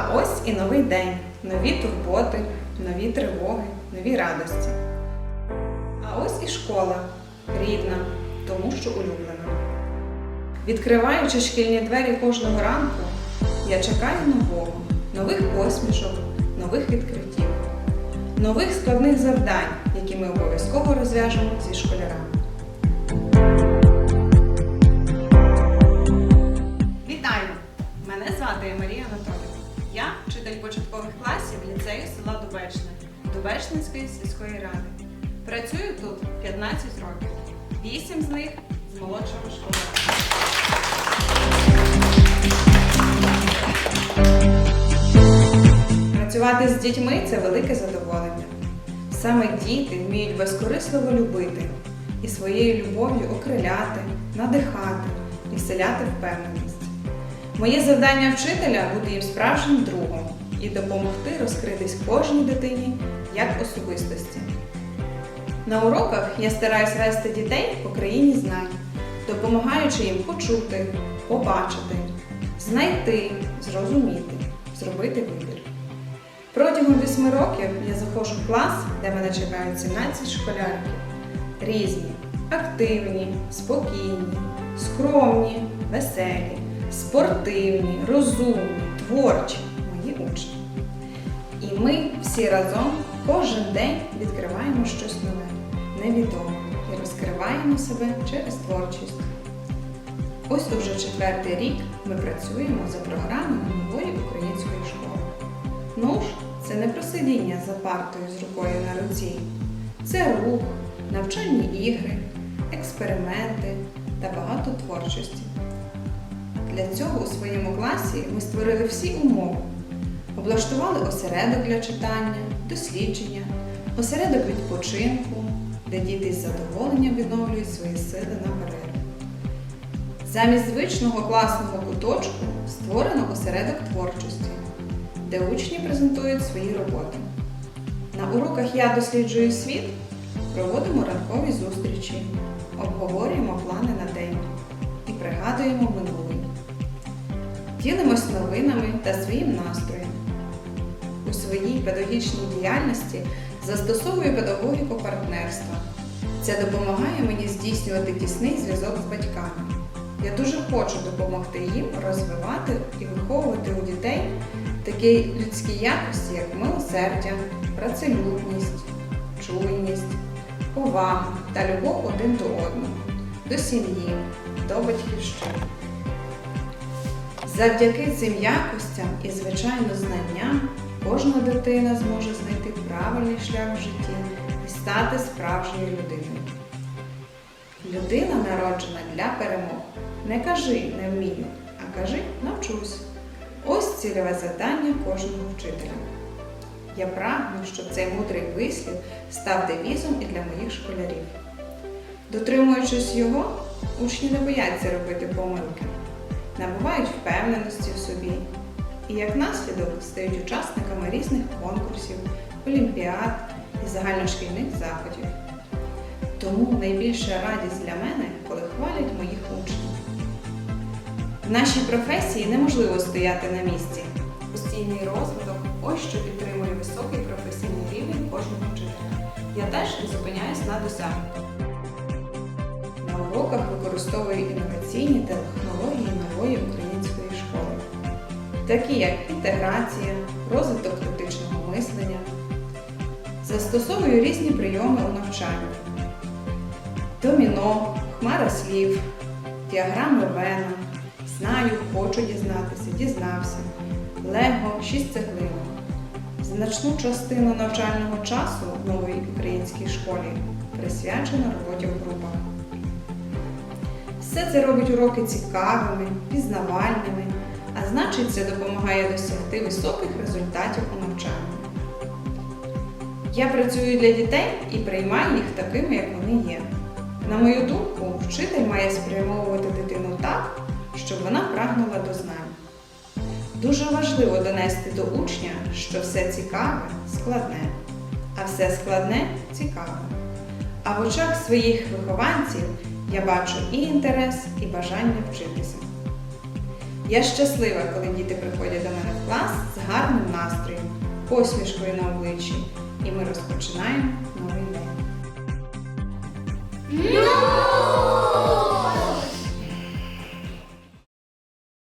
А ось і новий день, нові турботи, нові тривоги, нові радості. А ось і школа, рідна, тому що улюблена. Відкриваючи шкільні двері кожного ранку, я чекаю нового, нових посмішок, нових відкриттів, нових складних завдань, які ми обов'язково розв'яжемо зі школярами. Початкових класів ліцею села Дубечне Дубечнинської сільської ради. Працюю тут 15 років. 8 з них з молодшого школи. Працювати з дітьми це велике задоволення. Саме діти вміють безкорисливо любити і своєю любов'ю окриляти, надихати і вселяти впевненість. Моє завдання вчителя бути їм справжнім другом і допомогти розкритись кожній дитині як особистості. На уроках я стараюсь вести дітей по країні знань, допомагаючи їм почути, побачити, знайти, зрозуміти, зробити вибір. Протягом вісьми років я заходжу в клас, де мене чекають 17 школяриків. Різні, активні, спокійні, скромні, веселі, спортивні, розумні, творчі мої. І ми всі разом кожен день відкриваємо щось нове, невідоме і розкриваємо себе через творчість. Ось уже четвертий рік ми працюємо за програмою нової української школи. Ну ж, це не просидіння за партою з рукою на руці. Це рух, навчальні ігри, експерименти та багато творчості. Для цього у своєму класі ми створили всі умови. Облаштували осередок для читання, дослідження, осередок відпочинку, де діти з задоволенням відновлюють свої сили на перерву. Замість звичного класного куточку створено осередок творчості, де учні презентують свої роботи. На уроках Я досліджую світ проводимо ранкові зустрічі, обговорюємо плани на день і пригадуємо минулий. Ділимось новинами та своїм настроєм. Своїй педагогічній діяльності застосовую педагогіку партнерства. Це допомагає мені здійснювати тісний зв'язок з батьками. Я дуже хочу допомогти їм розвивати і виховувати у дітей такі людські якості, як милосердя, працелюбність, чуйність, повага та любов один до одного, до сім'ї, до батьківщини. Завдяки цим якостям і, звичайно, знанням кожна дитина зможе знайти правильний шлях в житті і стати справжньою людиною. Людина народжена для перемог. Не кажи не вмію, а кажи навчусь. Ось цільове завдання кожного вчителя. Я прагну, щоб цей мудрий вислів став девізом і для моїх школярів. Дотримуючись його, учні не бояться робити помилки, набувають впевненості в собі і як наслідок стають учасниками різних конкурсів, олімпіад і загальношкільних заходів. Тому найбільша радість для мене, коли хвалять моїх учнів. В нашій професії неможливо стояти на місці. Постійний розвиток ось що підтримує високий професійний рівень кожного вчителя. Я теж не зупиняюсь на досягнутому. На уроках використовую інноваційні технології нової школи, такі як інтеграція, розвиток критичного мислення. Застосовую різні прийоми у навчанні. Доміно, хмара слів, діаграми Вена, знаю, хочу дізнатися, дізнався, Лего, шість цеглинок. Значну частину навчального часу в новій українській школі присвячено роботі в групах. Все це робить уроки цікавими, пізнавальними, а значить, це допомагає досягти високих результатів у навчанні. Я працюю для дітей і приймаю їх такими, як вони є. На мою думку, вчитель має спрямовувати дитину так, щоб вона прагнула до знань. Дуже важливо донести до учня, що все цікаве складне, а все складне цікаве. А в очах своїх вихованців я бачу і інтерес, і бажання вчитися. Я щаслива, коли діти приходять до мене в клас з гарним настроєм, посмішкою на обличчі, і ми розпочинаємо новий